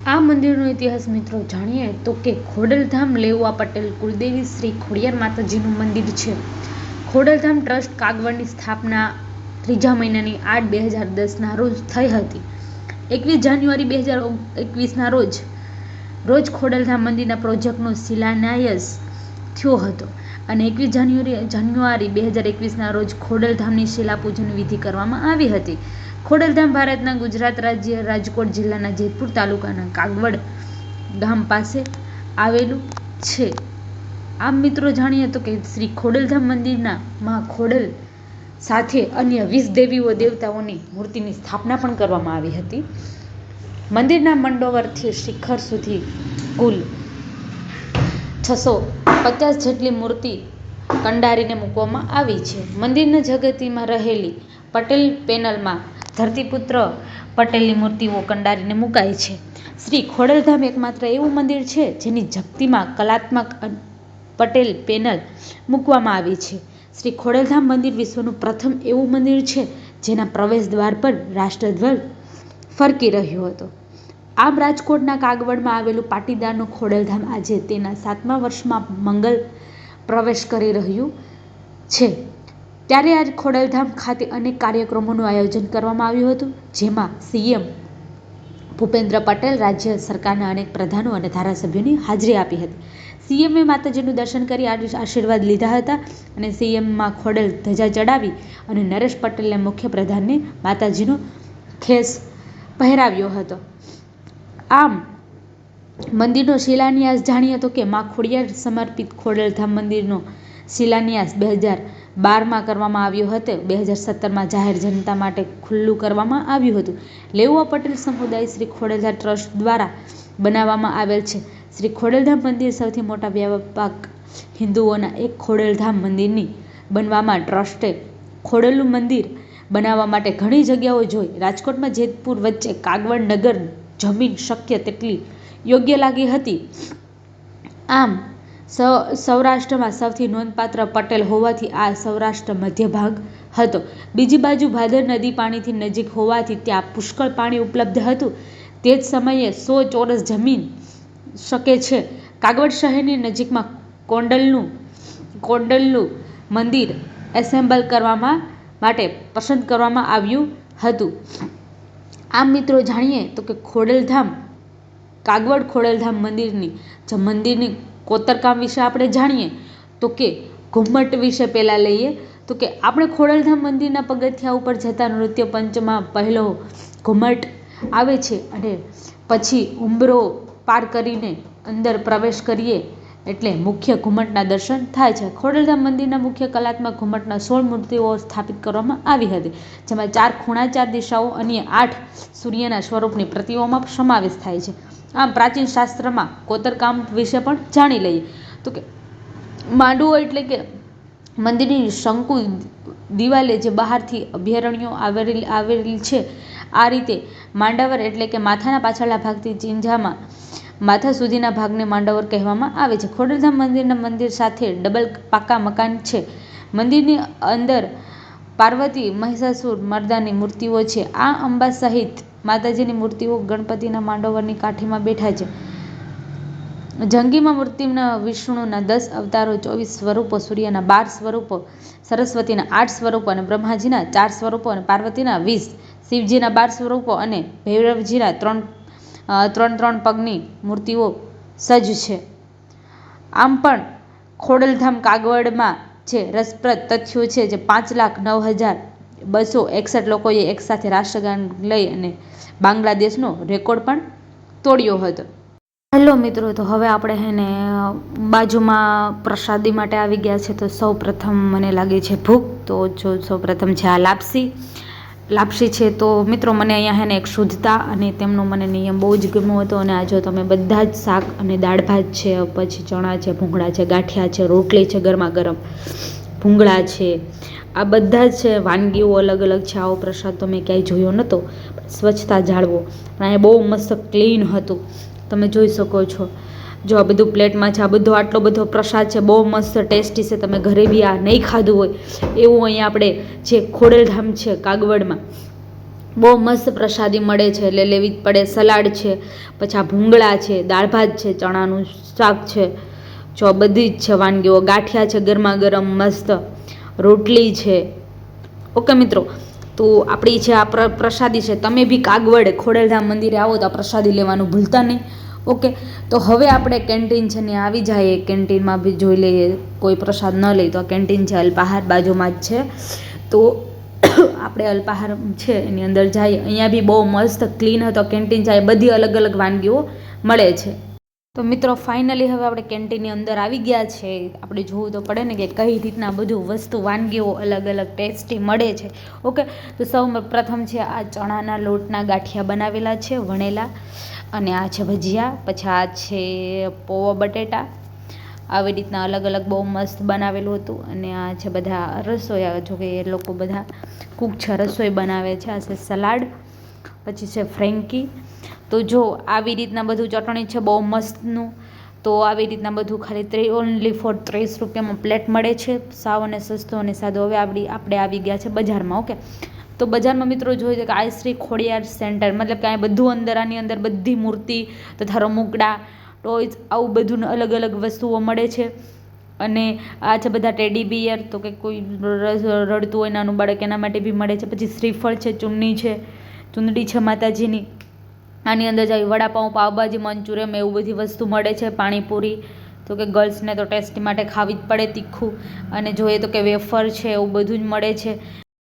આ મંદિરનો ઇતિહાસ મિત્રો જાણીએ તો કે ખોડલધામ લેઉવા પટેલ કુળદેવી શ્રી ખોડિયાર માતાજીનું મંદિર છે. ખોડલધામ ટ્રસ્ટ કાગવડની સ્થાપના ત્રીજા મહિનાની આઠ બે હજાર દસના રોજ થઈ હતી. એકવીસ જાન્યુઆરી બે હજાર એકવીસના રોજ રોજ ખોડલધામ મંદિરના પ્રોજેક્ટનો શિલાન્યાસ થયો હતો. અને એકવીસ જાન્યુઆરી જાન્યુઆરી બે હજાર એકવીસના રોજ ખોડલધામની શિલાપૂજન વિધિ કરવામાં આવી હતી. ખોડલધામ ભારતના ગુજરાત રાજ્ય રાજકોટ જિલ્લાના જેતપુર તાલુકાના કાગવડ ગામ પાસે આવેલું છે. આમ મિત્રો જાણીએ તો કે શ્રી ખોડલધામ મંદિરના માં ખોડલ સાથે અન્ય વીસ દેવીઓ દેવતાઓની મૂર્તિની સ્થાપના પણ કરવામાં આવી હતી. મંદિરના મંડોવરથી શિખર સુધી કુલ છસો પચાસ જેટલી મૂર્તિ કંડારીને મૂકવામાં આવી છે. મંદિરના જગતીમાં રહેલી પટેલ પેનલમાં ધરતીપુત્ર પટેલની મૂર્તિઓ કંડારીને મુકાય છે. શ્રી ખોડલધામ એકમાત્ર એવું મંદિર છે જેની જપ્તીમાં કલાત્મક પટેલ પેનલ મૂકવામાં આવી છે. શ્રી ખોડલધામ મંદિર વિશ્વનું પ્રથમ એવું મંદિર છે જેના પ્રવેશ દ્વાર પર રાષ્ટ્રધ્વજ ફરકી રહ્યો હતો. આમ રાજકોટના કાગવડમાં આવેલું પાટીદારનું ખોડલધામ આજે તેના સાતમા વર્ષમાં મંગલ પ્રવેશ કરી રહ્યું છે. ત્યારે આજ ખોડલધામ ખાતે અનેક કાર્યક્રમોનું આયોજન કરવામાં આવ્યું હતું, જેમાં સીએમ ભૂપેન્દ્ર પટેલ રાજ્ય સરકારના અનેક પ્રધાનો અને ધારાસભ્યોની હાજરી આપી હતી. સીએમએ માતાજીનું દર્શન કરી આશીર્વાદ લીધા હતા અને સીએમમાં ખોડલ ધજા ચડાવી અને નરેશ પટેલને મુખ્ય પ્રધાનને માતાજીનો ખેસ પહેરાવ્યો હતો. આમ, મંદિરનો શિલાન્યાસ જાણીએ તો કે મા ખોડિયાર સમર્પિત ખોડલધામ મંદિરનો શિલાન્યાસ બે હજાર બારમાં કરવામાં આવ્યો હતો. બે હજાર સત્તરમાં જાહેર જનતા માટે ખુલ્લું કરવામાં આવ્યું હતું. લેઉવા પટેલ સમુદાય શ્રી ખોડલધામ ટ્રસ્ટ દ્વારા બનાવવામાં આવેલ છે. શ્રી ખોડલધામ મંદિર સૌથી મોટા વ્યાપક હિન્દુઓના એક ખોડલધામ મંદિરની બનવામાં ટ્રસ્ટે ખોડલનું મંદિર બનાવવા માટે ઘણી જગ્યાઓ જોઈ. રાજકોટમાં જેતપુર વચ્ચે કાગવડ નગર જમીન શક્ય તેટલી યોગ્ય લાગી હતી. આમ સૌરાષ્ટ્રમાં સૌથી નોંધપાત્ર પટેલ હોવાથી આ સૌરાષ્ટ્ર મધ્ય ભાગ હતો. બીજી બાજુ ભાદર નદી પાણીથી નજીક હોવાથી ત્યાં પુષ્કળ પાણી ઉપલબ્ધ હતું. તે જ સમયે સો ચોરસ જમીન શકે છે. કાગવડ શહેરની નજીકમાં કોંડલનું કોંડલનું મંદિર એસેમ્બલ કરવામાં માટે પસંદ કરવામાં આવ્યું હતું. આમ મિત્રો જાણીએ તો કે ખોડલધામ, કાગવડ ખોડલધામ મંદિરની, જે મંદિરની કોતરકામ વિશે આપણે જાણીએ, તો કે ઘુમ્મટ વિશે પહેલાં લઈએ, તો કે આપણે ખોડલધામ મંદિરના પગથિયા ઉપર જતા નૃત્ય પંચમાં પહેલો ઘુમ્મટ આવે છે અને પછી ઉંબરો પાર કરીને અંદર પ્રવેશ કરીએ એટલે મુખ્ય ઘુમટના દર્શન થાય છે. ખોડલધામ મંદિરના મુખ્ય કલાત્મક ઘુમટના સોળ મૂર્તિઓ સ્થાપિત કરવામાં આવી હતી, જેમાં ચાર ખૂણા, ચાર દિશાઓ અન્ય આઠ સૂર્યના સ્વરૂપની પ્રતિઓમાં સમાવેશ થાય છે. આમ પ્રાચીન શાસ્ત્રમાં કોતરકામ વિશે પણ જાણી લઈએ. તો કે માંડવો એટલે કે મંદિરની શંકુ દિવાલે જે બહારથી અભયારણ્યો આવેલી આવેલી છે, આ રીતે માંડાવર એટલે કે માથાના પાછળના ભાગથી ચિંજામાં માથા સુધીના ભાગને માંડવર કહેવામાં આવે છે. ખોડલધામ મંદિરના મંદિર સાથે ડબલ પાકા મકાન છે. મંદિરની અંદર પાર્વતી, મહિષાસુર, મર્દાની મૂર્તિઓ છે. આ અંબા સહિત માતાજીની મૂર્તિઓ ગણપતિના માંડવરની કાઠીમાં બેઠા છે. જંગીમાં મૂર્તિના વિષ્ણુના દસ અવતારો, ચોવીસ સ્વરૂપો, સૂર્યના બાર સ્વરૂપો, સરસ્વતીના આઠ સ્વરૂપો અને બ્રહ્માજીના ચાર સ્વરૂપો અને પાર્વતીના વીસ, શિવજીના બાર સ્વરૂપો અને ભૈરવજીના ત્રણ ત્રણ ત્રણ પગની મૂર્તિઓ સજ્જ છે. આમ પણ ખોડલધામ કાગવડમાં જે રસપ્રદ તથ્યો છે જે પાંચ લાખ નવ હજાર બસો એકસઠ લોકોએ એકસાથે રાષ્ટ્રગાન લઈ અને બાંગ્લાદેશનો રેકોર્ડ પણ તોડ્યો હતો. હેલો મિત્રો, તો હવે આપણે હેને બાજુમાં પ્રસાદી માટે આવી ગયા છે તો સૌ પ્રથમ મને લાગે છે ભૂખ, તો જો સૌ પ્રથમ છે આ લાપસી. લાપસી છે, તો મિત્રો મને અહીંયા હેને એક શુદ્ધતા અને તેમનો મને નિયમ બહુ જ ગમ્યો હતો અને આ જો તમે બધા જ શાક અને દાળ ભાત છે, પછી ચણા છે, ભૂંગળા છે, ગાંઠિયા છે, રોટલી છે ગરમા ગરમ ભૂંગળા છે, આ બધા જ છે, વાનગીઓ અલગ અલગ છે, આવો પ્રસાદ તો મેં ક્યાંય જોયો નહોતો સ્વચ્છતા જાળવો. પણ અહીંયા બહુ મસ્ત ક્લીન હતું. તમે જોઈ શકો છો. જો આ બધું પ્લેટમાં છે, આ બધો આટલો બધો પ્રસાદ છે, બહુ મસ્ત ટેસ્ટી છે, તમે ઘરે બી આ નહીં ખાધું હોય, એવું અહીંયા આપણે જે ખોડલધામ છે, કાગવડમાં, બહુ મસ્ત પ્રસાદી મળે છે, એટલે લેવી જ પડે, સલાડ છે, પછી આ ભૂંગળા છે, દાળ ભાત છે, ચણાનું શાક છે, જો બધી જ છે વાનગીઓ, ગાંઠિયા છે ગરમા ગરમ મસ્ત, રોટલી છે. ઓકે મિત્રો, તો આપણી જે આ પ્ર, પ્રસાદી છે, તમે બી કાગવડ ખોડલધામ મંદિરે આવો તો આ પ્રસાદી લેવાનું ભૂલતા નહીં. ઓકે, તો હવે આપણે કેન્ટીન છે ને આવી જઈએ કેન્ટીનમાં બી જોઈ લઈએ, કોઈ પ્રસાદ ન લઈ તો કેન્ટીન છે, અલ્પાહાર બાજુમાં જ છે. તો આપણે અલ્પાહાર છે, એની અંદર જઈએ અહીંયા બી બહુ મસ્ત, ક્લીન હતો કેન્ટીન છે બધી અલગ અલગ વાનગીઓ મળે છે. તો મિત્રો, ફાઇનલી હવે આપણે કેન્ટીનની અંદર આવી ગયા છે. આપણે જોવું તો પડે ને કે કઈ રીતના બધું વસ્તુ, વાનગીઓ અલગ અલગ ટેસ્ટી મળે છે. ઓકે, તો સૌ પ્રથમ છે, આ ચણાના લોટના ગાંઠિયા બનાવેલા છે, વણેલા. અને આ છે ભજીયા, પછી આ છે પૌવા બટેટા. આવી રીતના અલગ અલગ બહુ મસ્ત બનાવેલું હતું અને આ છે બધા રસોઈ જો કે એ લોકો બધા કૂક છે, રસોઈ બનાવે છે. આ છે સલાડ, પછી છે ફ્રેન્કી. તો જો આવી રીતના બધું ચટણી છે બહુ મસ્તનું, તો આવી રીતના બધું ખાલી ત્રી ઓનલી ફોર ત્રીસ રૂપિયામાં પ્લેટ મળે છે. સાવ અને સસ્તો અને સાદો. હવે આપણી આપણે આવી ગયા છે બજારમાં, ઓકે? તો બજારમાં મિત્રો જોઈએ કે આઈશ્રી ખોડિયાર સેન્ટર, મતલબ કે અહીં બધું અંદર, આની અંદર બધી મૂર્તિ તથા રમૂકડા ટોયઝ આવું બધું અલગ અલગ વસ્તુઓ મળે છે. અને આ છે બધા ટેડી બિયર, તો કે કોઈ રડતું હોય નાનું બાળક, એના માટે બી મળે છે. પછી શ્રીફળ છે ચુન્ની છે, ચુંદડી છે માતાજીની. આની અંદર જાય વડાપાઉં, પાવભાજી મંચુરિયમ એવું બધી વસ્તુ મળે છે, પાણીપુરી. તો કે ગર્લ્સને તો ટેસ્ટી માટે ખાવી જ પડે તીખું. અને જોઈએ તો કે વેફર છે, એવું બધું જ મળે છે.